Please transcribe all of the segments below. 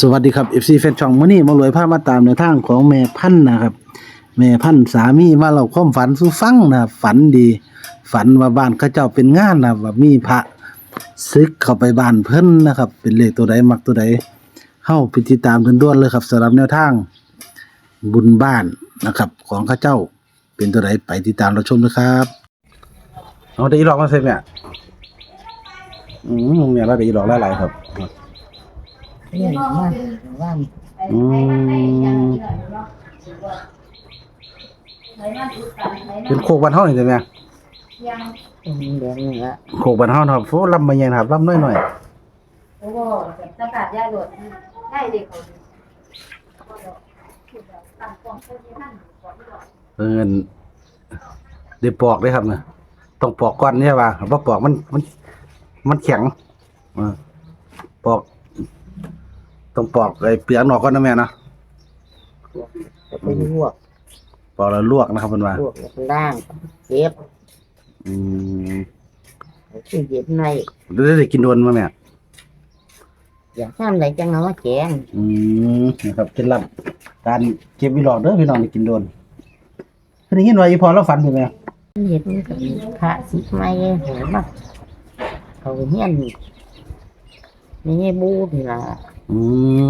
สวัสดีครับ FC แฟนช่องมื้อนี้มารวยภาพมาตามแนทางของแม่พันธุ์นะครับ แม่พันธุ์สามีมาเล่าความฝันสู่ฟังนะครับฝันดี ฝันว่าบ้านเขาเจ้าเป็นงานนะครับว่ามีพระซึกเข้าไปบ้านเพิ่นนะครับ เป็นเลขตัวใดมักตัวใดเฮาไปติดตามกันด้วนเลยครับสำหรับแนวทางบุญบ้านนะครับ ของเขาเจ้าเป็นตัวใดไปติดตามเราชมเลยครับเอาได้อีหลอกมาใส่แม่อืมแม่ว่าได้อีหลอกหลายๆครับ นี่มาว่าอืมเป็นโคกบ้านเฮานี่ใช่ไหมเป็นเดือนนี้ละโคกบ้านเฮานะครับโฟลำมาใหญ่นะครับลำน้อยโอ้โหประกาศย้ายรถได้เด็กเขาๆเอิ้นได้ปอกเด้ครับนะต้องปอกก่อนเนี่ยว่าบ่ปอกมันมัน มันแข็งเออปอก ต้องปอกไอ้เปลือกนอกก่อนนะแม่นะจะไปลวกปอกแล้วลวกนะครับเพิ่นว่าลวกแล้วก็ล่างเก็บอืมเอาที่เย็นในได้ได้กินโดนมาแม่อยากทำอะไรจังเอามาแกงอืมนะครับเคล็ดลับการเก็บวิลอดเด้อพี่น้องได้กินโดนเพิ่นได้ยินว่าอีพอเราฝันอยู่ไหมเห็นกับพระสิไม่เห็นมาเขาเฮียนนี่บูนี่ล่ะ อืม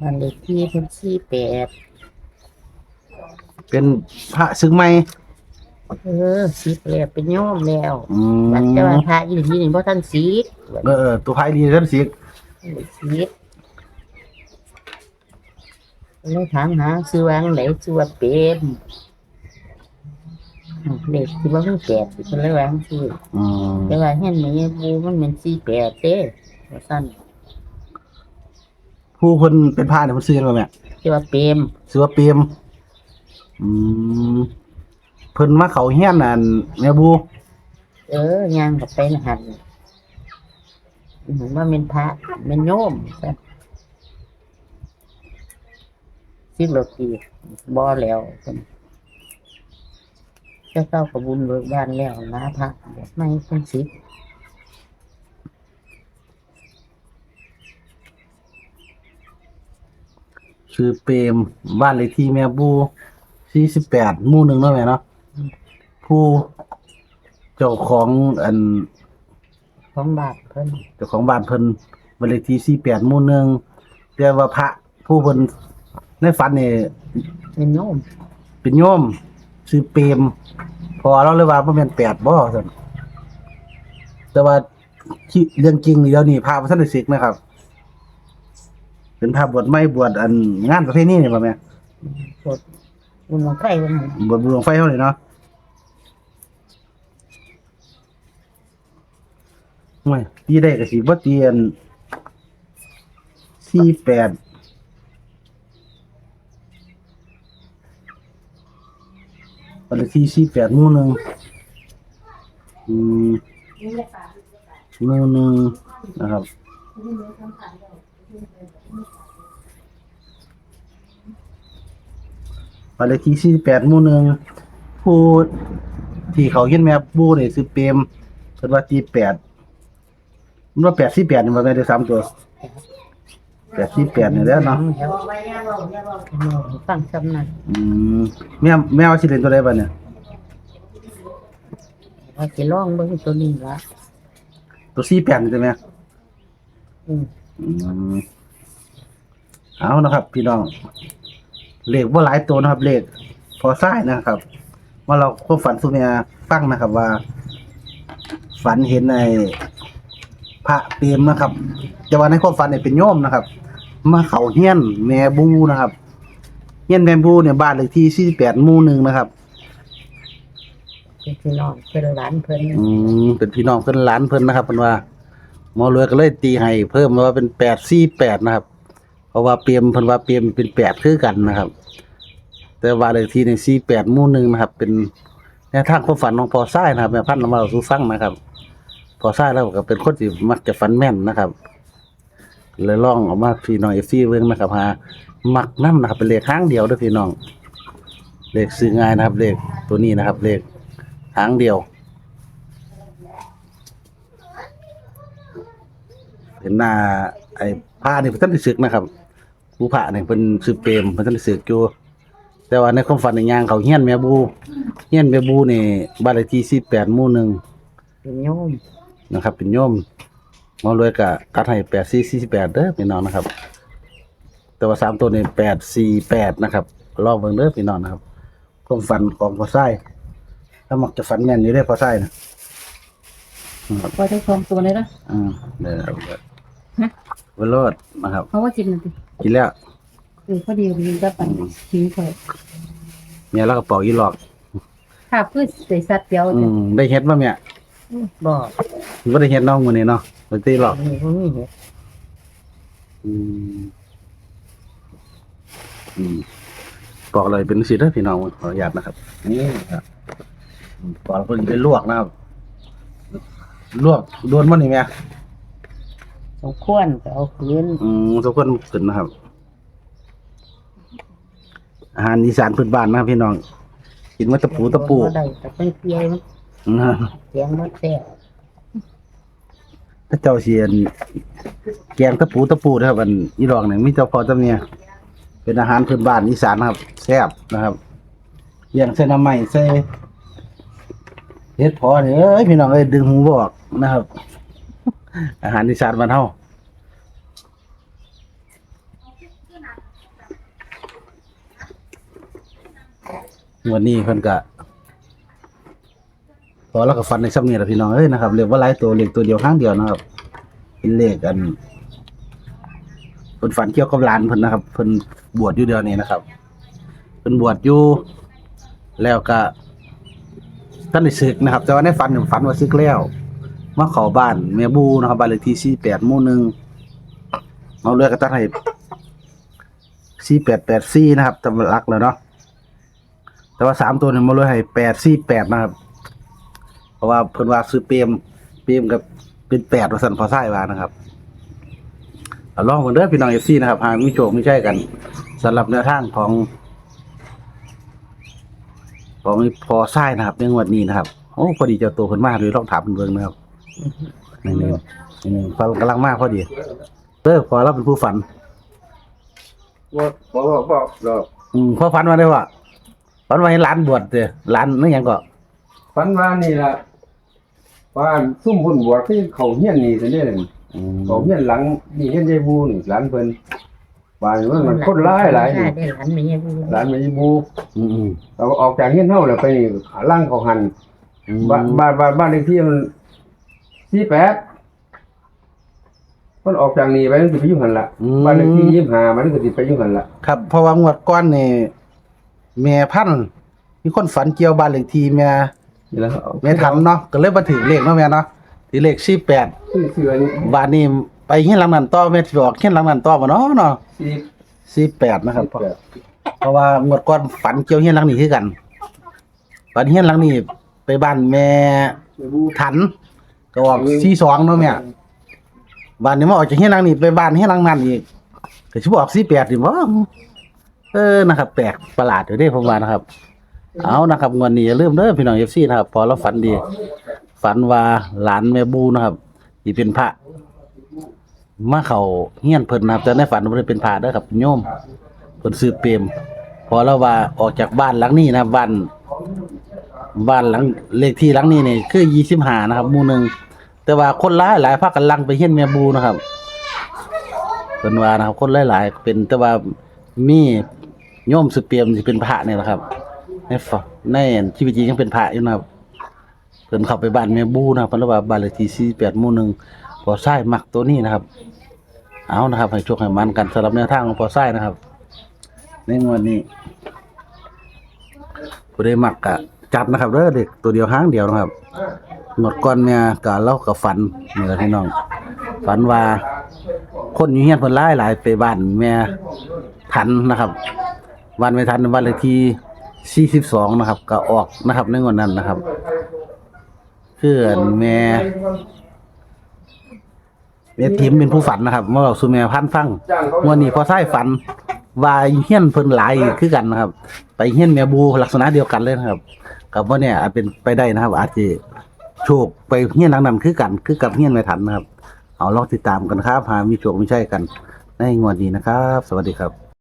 มันเลขที่เพิ่นสี่แปดเป็นพระซึ้งไหมเออสิบแล้วเป็นโยมแล้วอืมบัดแต่ว่าพระอยู่ที่นี่บ่ทันสีกบัดเออเออตัวพายดีท่านสิเลยสีกเลยถามหาซื้อวางไหนซื้อว่าเป็นเด็กที่ว่ามีแปดที่เพิ่นเลยวางซื้ออืมแต่ว่าเห็นไหมบูมันเป็นสี่แปดเด้ว่าสั้น ผู้คนเป็นพระเนี่ยมันซื้อกันบ่แม่ที่ว่าเปรมซื้อว่าเปียมอืมเพิ่นมาเขาเฮียนนั่นแม่บู เออย่างกับไปนะหันเหมือนว่าเป็นพระเป็นโยมซะสิบโลกีบ่แล้วเพิ่นเจ้าเจ้ากับบุญเบิกบ้านแล้วนะพระไม่เป็นสิ บชื่อเปรมบ้านเลขที่แม่บู48หมู่หนึ่งเนาะแม่เนาะผู้เจ้าของอันของบาทเพิ่นเจ้าของบ้านเพิ่นบ้านเลขที่48หมู่หนึ่งแต่ว่าพระผู้เพิ่นในฝันนี่เป็นโยมเป็นโยมชื่อเปรมพอเราเลยว่าบ่แม่นแปดบ่ซั่นแต่ว่าที่เรื่องจริงนี่เดี๋ยวนี้พระบ่ทันได้ศึกนะครับ เป็นพระบวชใหม่บวชอันงานประเพณีนี่บ่แม่ปวดบุญของใครวันนั้นบวชบุญหลวงไฟเฮานี่เนาะโอ้ยตีได้ก็สิบ่ตีอัน48บันเลขที่48หมู่หนึ่งอืมหมู่หนึ่งนะครับ บ้านเลขที่สี่แปดหมู่หนึ่งผู้ที่เขาเห็นแม่บูนี่คือเปรมเพิ่นว่าที่แปดมันว่าแปดสี่แปดนี่มันได้สามตัวแปดสี่แปดนี่แหล้วเนาะแล้วฟังสำนักอืมแม่แม่ว่าสิเล่นตัวใดบ้าเนี่ยว่าจะลองเบิ่งตัวนี้ละตัวสี่แปดนี่ใช่ไหมอืม อืมเอานะครับ พี่น้องเลขว่าหลายตัวนะครับเลขพอซ้ายนะครับ ว่าเราก็ฝันสุเมียฟังนะครับ ว่า ฝันเห็นในพระเปรมนะครับแต่ว่าในความฝันเนี่ยเป็นโยมนะครับ มาเขาเฮียนแม่บูนะครับเฮียนแม่บูเนี่ยบ้านเลขที่สี่แปดหมู่หนึ่งนะครับ เป็นพี่น้องเป็นหลานเพิ่นอืมเป็นพี่น้องเพิ่นหลานเพิ่นนะครับเพิ่นว่าห มอรวยก็เลยตีให้เพิ่มมาว่าเป็นแปดสี่แปดนะครับ เพราะว่าเปียมเพิ่นว่าเปียมเป็นแปดคือกันนะครับ แต่ว่าเลขที่ในสี่แปดมู่หนึ่งนะครับ เป็นแนวทางความฝันของพอซ้นะครับแม่พันธุ์นำมาสู่ฟังนะครับ พอซ้แล้วก็เป็นคนที่มักจะฝันแม่นนะครับเลยล่องออกมาพี่น้องเอฟซีเบิ่งนะครับหามักน้ำนะครับเป็นเลขครั้งเดียวด้อพี่น้องเลขซื้อง่ายนะครับเลขตัวนี้นะครับเลขหางเดียว เป็นหน้าไอ้ผ้านี่เพิ่นได้ศึกนะครับผู้พระนี่เพิ่นชื่อเปรมเพิ่นได้ศึกอยู่แต่ว่าในความฝันในย่างเขาเฮียนแม่บูเฮียนแม่บูนี่บ้านเลขที่48หมู่หนึ่งเป็นโยมนะครับ เป็นโยมหมอรวยก็ตัดให้8448เด้อพี่น้องนะครับ แต่ว่าสามตัวนี่848นะครับลองเบิ่งเด้อพี่น้องนะครับความฝันของพ่อไส้ถ้ามักจะฝันแม่นอยู่ได้อพ่อไส้นะพอได้ความตัวเลยนะ อืมเดี๋ยวเอาไป ฮะ เวโรดนะครับเพราะว่ากินมันสิกินแล้วเออพอดีมันก็ปันทิ้งไปเมียแล้วก็เป่ายี่หลอกถ้าพืชใส่สัตว์เดียวอืจะมได้เฮ็ดบ่เมียบ่บ่ได้เฮ็ดน้องมื้อนี้เนาะบ่ตีหรอก มีบ่มีเห็ดอืมอืมบอกเลยเป็นสิเด้อพี่น้องขออนุญาตนะครับ นี่ครับอืมก่อนเพิ่นไปลวกนะครับ ลวกโดนบ่นี่แม่ สมควรก็เอาคืนอืมทุกคนขึ้นนะครับ อาหารอีสานพื้นบ้านนะครับพี่น้อง กินมาตะปูตะปูบ่ได้แต่เป็นเปียมันอืมเสียงมันแซ่บถ้าเจ้าเสียน แกงตะปูตะปูนะครับอันอีดอกเนี่ยมีเจ้าพอเจ้าเมียเป็นอาหารพื้นบ้านอีสานนะครับ แซ่บนะครับเลี้ยงใส่น้ำใหม่ใส่เฮ็ดพอเนี่ยเอ้ยพี่น้องเอ้ยดึงหูบออกนะครับ อาหารอีสานบ้านเฮาวันนี้เพิ่นก็พอแล้วก็ฟันในซ้ำนี่แหละพี่น้องเอ้ยนะครับเรียกว่าหลายตัวเรียกตัวเดียวข้างเดียวนะครับเป็นเลขอันเพิ่นฝันเกี่ยวกับหลานเพิ่นนะครับเพิ่นบวชอยู่เดียวนี้นะครับเพิ่นบวชอยู่ แล้วก็ท่านได้ศึกนะครับ แต่ว่าในฝันฝันว่าศึกแล้ว มาเข้าบ้านแม่บูนะครับบ้านเลขที่48หมู่หนึ่งเอาเลือกก็ตัดให้4884นะครับตำลักแล้วเนาะแต่ว่าสามตัวเนี่ยมาเลยให้848นะครับ เพราะว่าเพิ่นว่าซื้อเปรมเปรมกับเป็นแปดว่าสันพอไส้ว่านะครับลองกันเด้อพี่น้องเอฟซีนะครับหากมีโชคไม่ใช่กันสำหรับแนวทางของของพอไส้นะครับในงวดนี้นะครับโอ้พอดีเจ้าตัวเพิ่นมาเลยลองถามเพิ่นเบิ่งนะครับ นี่นี่นี่ฟันกำลังมากพอดีเต้อพอเราเป็นผู้ฝันบอกบอกบอกบอกอืมพอฝันมาได้ว่าฝันว่าให้หลานบวชเด้อหลานนั่นหยังก็ฝันว่านี่ล่ะว่าซุ่มพุ่นบวชที่เขาเฮียนนี่ซะเด้ออืมเขาเฮียนหลังนี่เฮียนยายบูนี่หลานเพิ่นว่าอยู่ว่ามันคนร้ายหลายได้นี่ได้หลานไม่ใช่ผู้หลานแม่ยายบูอืมอืมเราออกจากเฮียนเฮาแล้วไปนี่ขาล่างเขาหันอืมบ้านบ้านบ้านบ้านเลขที่มัน 48มันออกจากนี่ไปมันสิไปอยู่หั่นล่ะบ้านเลขที่25มันก็สิไปอยู่หั่นล่ะครับเพราะว่างวดก้อนนี่แม่พันธุ์มีคนฝันเกี่ยวบ้านเลขที่แม่นี่แหล้วแม่ทันเนาะก็เลยมาถึงเลขเนาะแม่เนาะถือเลขสี่แปดซื้อเสื้อนี่บาทนี้ไปเฮียนหลังนั้นต่อแม่สิบอกเฮียนหลังนั้นต่อบ่เนาะเนาะ48สี่แปดนะครับเพราะว่างวดก้อนฝันเกี่ยวเฮียนหลังนี้คือกันฝันเฮียนหลังนี้ไปบ้านแม่ยายบูทัน ก็ออกสี่สองเนาะแม่บ้านนี้มาออกจากเฮียนหลังนี้ไปบ้านเฮียนหลังนั้นอีกก็สิบอกสี่แปดดิบ่เออนะครับ แปลกประหลาดอยู่เด้ผมว่านะครับ เอานะครับงวดนี้อย่าลืมเด้อพี่น้องเอฟซีนะครับ พอเราฝันดี ฝันว่าหลานแม่บูนะครับที่เป็นพระมาเขาเฮียนเพิ่นนะครับแต่ในฝันบ่ได้เป็นพระเด้อครับโยมเพิ่นซื้อเปรมพอเราว่าออกจากบ้านหลังนี้นะครับบ้าน บ้านหลังเลขที่หลังนี้นี่คือ25นะครับหมู่หนึงแต่ว่าคนหลายหลายพากันลังไปเฮียนแม่บูนะครับเพิ่นว่านะครับคนหลายๆเป็นแต่ว่ามีโยมซื้อเปรมสิเป็นพระนี่แหละครับในฝันในชีวิตจริงยังเป็นพระอยู่นะครับเพิ่นเข้าไปบ้านแม่บูนะครับเพิ่นว่าบ้านเลขที่48หมู่หนึ่งพอไส้มักตัวนี้นะครับ เอานะครับให้โชคให้มันกันสำหรับแนวทางของพอไส้นะครับในงวดนี้ผู้ใดมักกะ จัดนะครับเด้อเด็กตัวเดียวห้างเดียวนะครับงวดก่อนเนี่ยก็เล่ากับฝันนี่แหละพี่น้อง ฝันว่าคนอยู่เฮียนเพิ่นหลายหลายไปบ้านแม่ทันนะครับวันไม่ทันวันเลขที่ 42 นะครับ ก็ออกนะครับในงวดนั้นนะครับคืออันแม่แม่ทิมเป็นผู้ฝันนะครับเมื่อเราสู่แม่พันธ์ฟังงวดนี้พอใช้ฝันว่าเฮียนเพิ่นหลายคือกันนะครับ ไปเฮียนแม่บูลักษณะเดียวกันเลยนะครับ กับว่าเนี่ยอาจเป็นไปได้นะครับ อาจจะโชคไปเฮียนหลังนั้นคือกันคือกับเฮียนแม่ทันนะครับ เอาลองติดตามกันครับหามีโชคมีชัยกันในงวดนี้นะครับ สวัสดีครับ